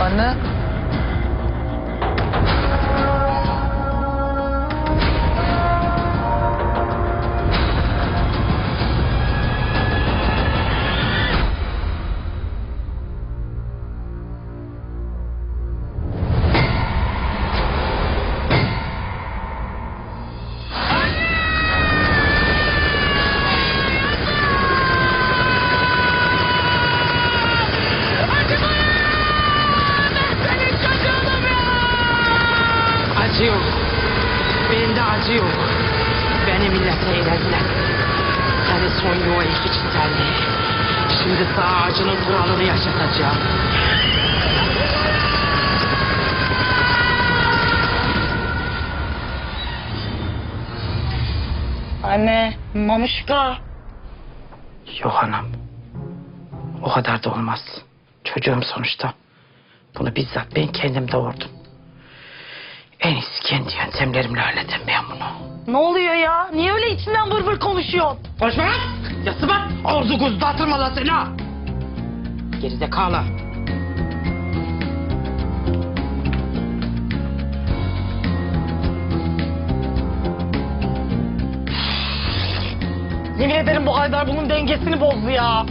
Anı acı yok. Beni millete eylediler. Seni son yuva ilk için terliği. Şimdi sağ ağacının kuralını yaşatacağım. Anne. Mamuşka. Yok anam. O kadar da olmaz. Çocuğum sonuçta. Bunu bizzat ben kendim doğurdum. En iyisi kendi yöntemlerimle halledeyim ben Ne oluyor ya? Niye öyle içinden vır vır konuşuyorsun? Konuşma lan! Yasıma! Ağzı kuz dağıtırma lan seni ha! Gerizekalı. Yemin ederim bu Haydar bunun dengesini bozdu ya.